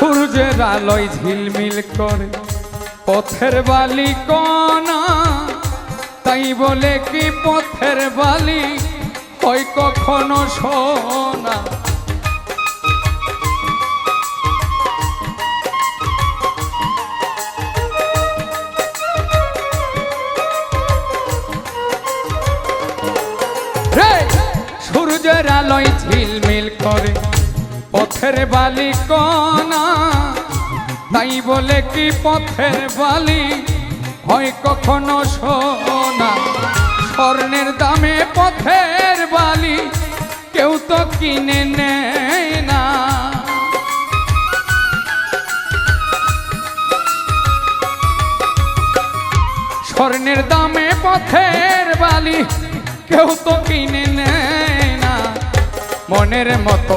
সূর্যের আলোয় ঝিলমিল করে। পথের বালি কণা, তাই বলে কি পথের বালি? হয় কখনো সোনা! সূর্যের আলোয় ঝিলমিল করে। পথের বালি কণা তাই বলে কি পথের বালি? হয় কখনো সোনা? স্বর্ণের দামে পথের বালি কেউ তো কিনে নেয় না। স্বর্ণের দামে পথের বালি কেউ তো কিনে নেয় না। মনের মতো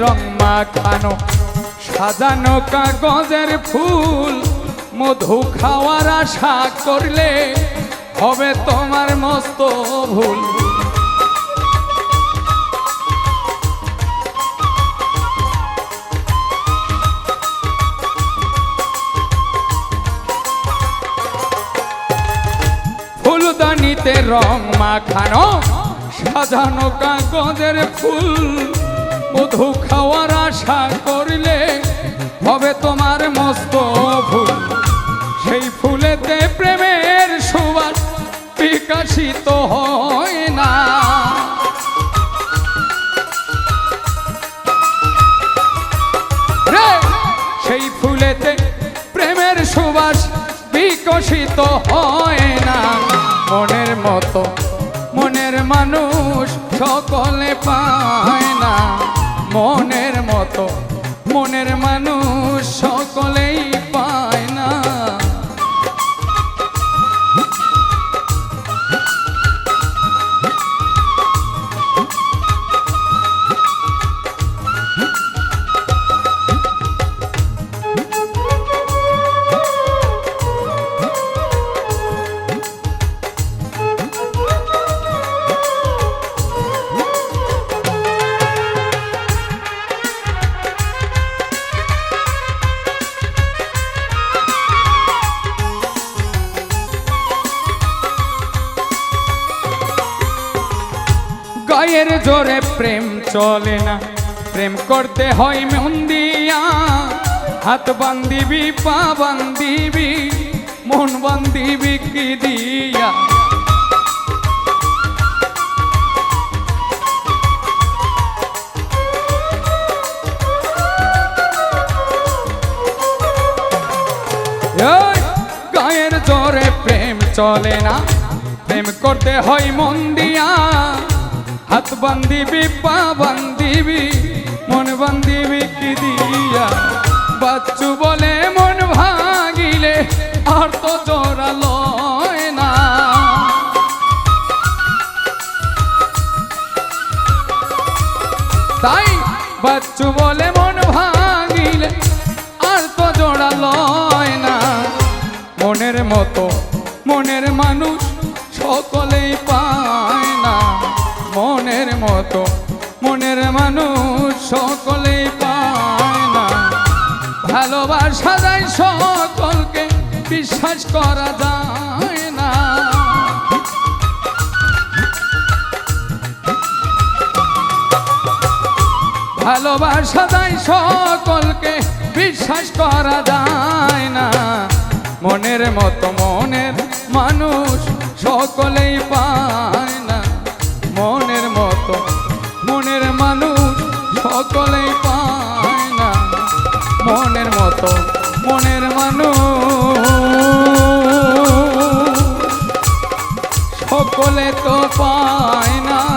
রং মাখানো সাজানো কাগজের ফুল, মধু খাওয়ার আশা করলে হবে তোমার মস্ত ভুল। ফুলদানিতে রং মাখানো সাজানো কাগজের ফুল মধু খাওয়ার আশা করলে হবে তোমার মস্ত ভুল। সেই ফুলেতে প্রেমের সুবাস বিকাশিত হয় না। সেই ফুলেতে প্রেমের সুবাস বিকশিত হয় না। মনের মতো মনের মানুষ সকলে পায়। মনের মতো মনের মানুষ জোরে প্রেম চলে না। প্রেম করতে হয় মন দিয়া। হাত বান্দিবি পা বান্দিবি মন বান্দিবি কি দিয়া? গায়ের জোরে প্রেম চলে না। প্রেম করতে হয় মন হাত বান্দিবি পা বান্দিবি মন বান্দিবি কি দিয়া? বাচ্চু বলে মন ভাগিলে, আর তো জোরা লয় না। তাই বাচ্চু বলে মন ভাঙিলে আর তো জোড়া লয় না। মনের মতো মনের মানুষ সকলেই পায় না। মনের মতো, মনের মানুষ সকলেই পায় না। ভালোবাসা যায় সকলকে, বিশ্বাস করা যায় না। ভালোবাসা যায় সকলকে, বিশ্বাস করা যায় না। মনের মতো মনের মানুষ সকলেই মতো মনের মানুষ। সকলে তো পায় না